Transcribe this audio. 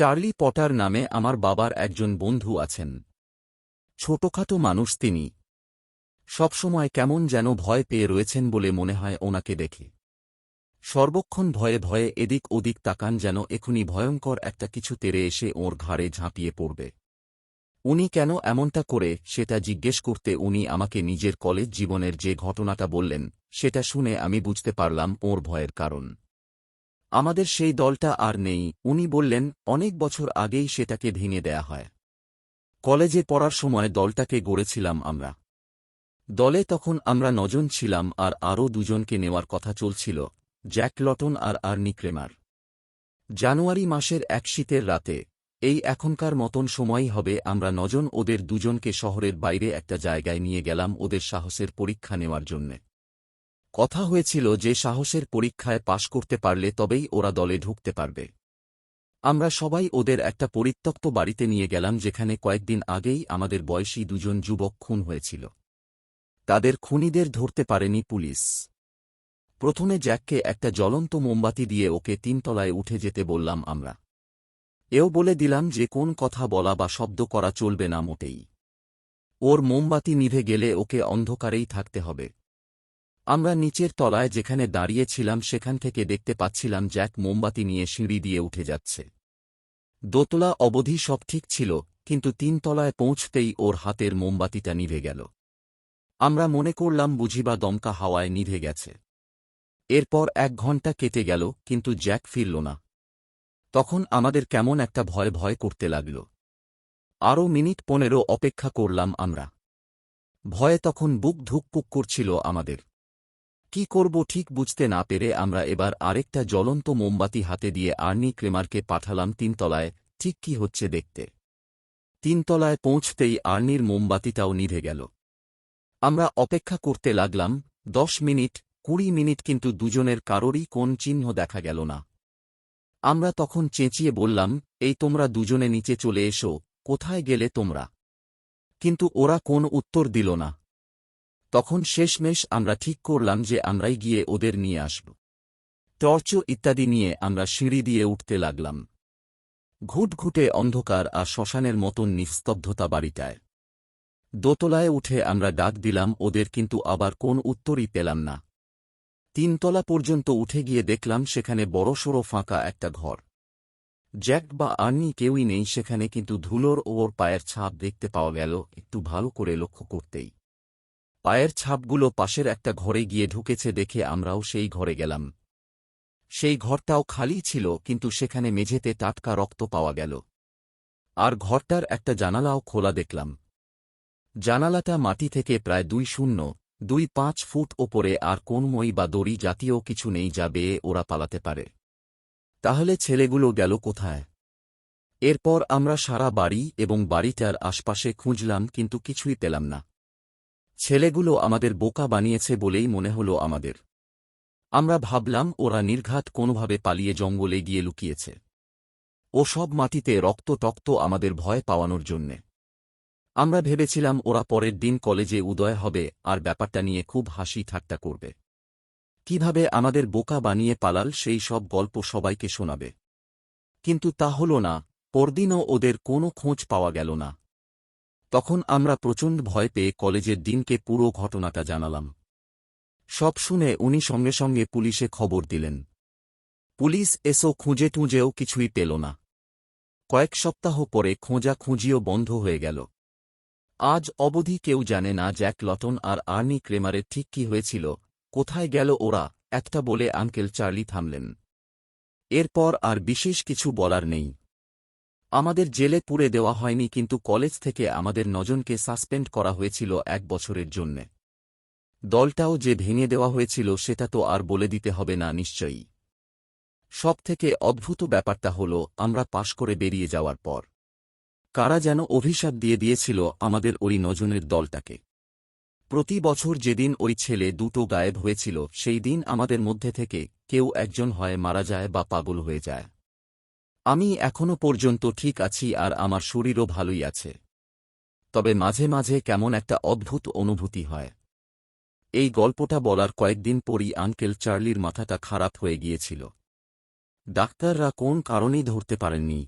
Charlie Potter নামে আমার বাবার একজন বন্ধু আছেন। ছোটখাটো মানুষ তিনি। সবসময় কেমন যেন ভয় পেয়ে রয়েছেন বলে মনে হয় ওনাকে দেখে। সর্বক্ষণ ভয়ে ভয়ে এদিক ওদিক তাকান যেন এখুনি ভয়ঙ্কর একটা কিছু তেরে এসে ওর ঘাড়ে ঝাঁপিয়ে পড়বে। উনি কেন এমনটা করে সেটা জিজ্ঞেস করতে উনি আমাকে নিজের কলেজ জীবনের যে ঘটনাটা বললেন, সেটা শুনে আমি বুঝতে পারলাম ওর ভয়ের কারণ। আমাদের সেই দলটা আর নেই, উনি বললেন, অনেক বছর আগেই সেটাকে ভেঙে দেয়া হয়। কলেজে পড়ার সময় দলটাকে গড়েছিলাম আমরা। দলে তখন আমরা নজন ছিলাম আর আরও দুজনকে নেওয়ার কথা চলছিল, জ্যাক লটন আর আর্নি ক্রেমার। জানুয়ারি মাসের এক শীতের রাতে, এই এখনকার মতন সময়ই হবে আমরা নজন ওদের দুজনকে শহরের বাইরে একটা জায়গায় নিয়ে গেলাম ওদের সাহসের পরীক্ষা নেওয়ার জন্যে। কথা হয়েছিল যে সাহসের পরীক্ষায় পাশ করতে পারলে তবেই ওরা দলে ঢুকতে পারবে। আমরা সবাই ওদের একটা পরিত্যক্ত বাড়িতে নিয়ে গেলাম যেখানে কয়েকদিন আগেই আমাদের বয়সী দুজন যুবক খুন হয়েছিল। তাদের খুনিদের ধরতে পারেনি পুলিশ। প্রথমে জ্যাককে একটা জ্বলন্ত মোমবাতি দিয়ে ওকে তিনতলায় উঠে যেতে বললাম আমরা। এও বলে দিলাম যে কোন কথা বলা বা শব্দ করা চলবে না মোটেই। ওর মোমবাতি নিভে গেলে ওকে অন্ধকারেই থাকতে হবে। আমরা নিচের তলায় যেখানে দাঁড়িয়েছিলাম সেখান থেকে দেখতে পাচ্ছিলাম জ্যাক মোমবাতি নিয়ে সিঁড়ি দিয়ে উঠে যাচ্ছে। দোতলা অবধি সব ঠিক ছিল, কিন্তু তিনতলায় পৌঁছতেই ওর হাতের মোমবাতিটা নিভে গেল। আমরা মনে করলাম বুঝিবা দমকা হাওয়ায় নিভে গেছে। এরপর এক ঘণ্টা কেটে গেল, কিন্তু জ্যাক ফিরল না। তখন আমাদের কেমন একটা ভয় ভয় করতে লাগল। আরও মিনিট পনেরো অপেক্ষা করলাম আমরা। ভয়ে তখন বুক ধুকপুক করছিল আমাদের। কি করব ঠিক বুঝতে না পেরে আমরা এবার আরেকটা জ্বলন্ত মোমবাতি হাতে দিয়ে আর্নি ক্রেমারকে পাঠালাম তিনতলায়, ঠিক কি হচ্ছে দেখতে। তিনতলায় পৌঁছতেই আর্নির মোমবাতিটাও নিভে গেল। আমরা অপেক্ষা করতে লাগলাম, দশ মিনিট, কুড়ি মিনিট কিন্তু দুজনের কারোরই কোন চিহ্ন দেখা গেল না। আমরা তখন চেঁচিয়ে বললাম, এই তোমরা দুজনে নিচে চলে এসো, কোথায় গেলে তোমরা? কিন্তু ওরা কোন উত্তর দিল না। তখন শেষমেশ আমরা ঠিক করলাম যে আমরাই গিয়ে ওদের নিয়ে আসব। টর্চ ইত্যাদি নিয়ে আমরা সিঁড়ি দিয়ে উঠতে লাগলাম। ঘুটঘুটে অন্ধকার আর শ্মশানের মতন নিস্তব্ধতা বাড়িটায়। দোতলায় উঠে আমরা ডাক দিলাম, ওদের কিন্তু আবার কোন উত্তরই পেলাম না। তিনতলা পর্যন্ত উঠে গিয়ে দেখলাম সেখানে বড়সড় ফাঁকা একটা ঘর। জ্যাক বা আর্নি কেউই নেই, সেখানে কিন্তু ধুলোর ওর পায়ের ছাপ দেখতে পাওয়া গেল, একটু ভালো করে লক্ষ্য করতেই। পায়ের ছাপগুলো পাশের একটা ঘরে গিয়ে ঢুকেছে দেখে আমরাও সেই ঘরে গেলাম। সেই ঘরটাও খালি ছিল, কিন্তু সেখানে মেঝেতে টাটকা রক্ত পাওয়া গেল। আর ঘরটার একটা জানালাও খোলা দেখলাম। জানালাটা মাটি থেকে প্রায় দুই শূন্য, দুই পাঁচ ফুট ওপরে আর কোন মই বা দড়ি জাতীয় কিছু নেই যা বেয়ে ওরা পালাতে পারে। তাহলে ছেলেগুলো গেল কোথায়? এরপর আমরা সারা বাড়ি এবং বাড়িটার আশপাশে খুঁজলাম, কিন্তু কিছুই পেলাম না। ছেলেগুলো আমাদের বোকা বানিয়েছে বলেই মনে হল আমাদের। আমরা ভাবলাম, ওরা নির্ঘাত কোনোভাবে পালিয়ে জঙ্গলে গিয়ে লুকিয়েছে। ও সব মাটিতে রক্ত টক্ত আমাদের ভয় পাওয়ানোর জন্যে। আমরা ভেবেছিলাম, ওরা পরের দিন কলেজে উদয় হবে, আর ব্যাপারটা নিয়ে খুব হাসি ঠাট্টা করবে। কীভাবে আমাদের বোকা বানিয়ে পালাল, সেই সব গল্প সবাইকে শোনাবে। কিন্তু তা হল না, পরদিনও ওদের কোনো খোঁজ পাওয়া গেল না। তখন আমরা প্রচণ্ড ভয় পেয়ে কলেজের দিনকে পুরো ঘটনাটা জানালাম। সব শুনে উনি সঙ্গে সঙ্গে পুলিশে খবর দিলেন। পুলিশ এসো খুঁজে টুঁজেও কিছুই পেল না। কয়েক সপ্তাহ পরে খোঁজা খুঁজিও বন্ধ হয়ে গেল। আজ অবধি কেউ জানে না জ্যাক লটন আর আর্নি ক্রেমারের ঠিক কি হয়েছিল, কোথায় গেল ওরা, একটা বলে আঙ্কেল চার্লি থামলেন। এরপর আর বিশেষ কিছু বলার নেই। আমাদের জেলে পুড়ে দেওয়া হয়নি কিন্তু কলেজ থেকে আমাদের নজনকে সাসপেন্ড করা হয়েছিল এক বছরের জন্যে। দলটাও যে ভেঙে দেওয়া হয়েছিল সেটা তো আর বলে দিতে হবে না নিশ্চয়ই। সব থেকে অদ্ভুত ব্যাপারটা হল, আমরা পাশ করে বেরিয়ে যাওয়ার পর। কারা যেন অভিশাপ দিয়ে দিয়েছিল আমাদের ওই নজনের দলটাকে। প্রতি বছর যেদিন ওই ছেলে দুটো গায়েব হয়েছিল, সেই দিন আমাদের মধ্যে থেকে কেউ একজন হয় মারা যায় বা পাগল হয়ে যায়। আমি এখনও পর্যন্ত ঠিক আছি আর আমার শরীরও ভালোই আছে। তবে মাঝে মাঝে কেমন একটা অদ্ভুত অনুভূতি হয়। এই গল্পটা বলার কয়েকদিন পরই আঙ্কেল চার্লির মাথাটা খারাপ হয়ে গিয়েছিল। ডাক্তাররা কোন কারণেই ধরতে পারেননি।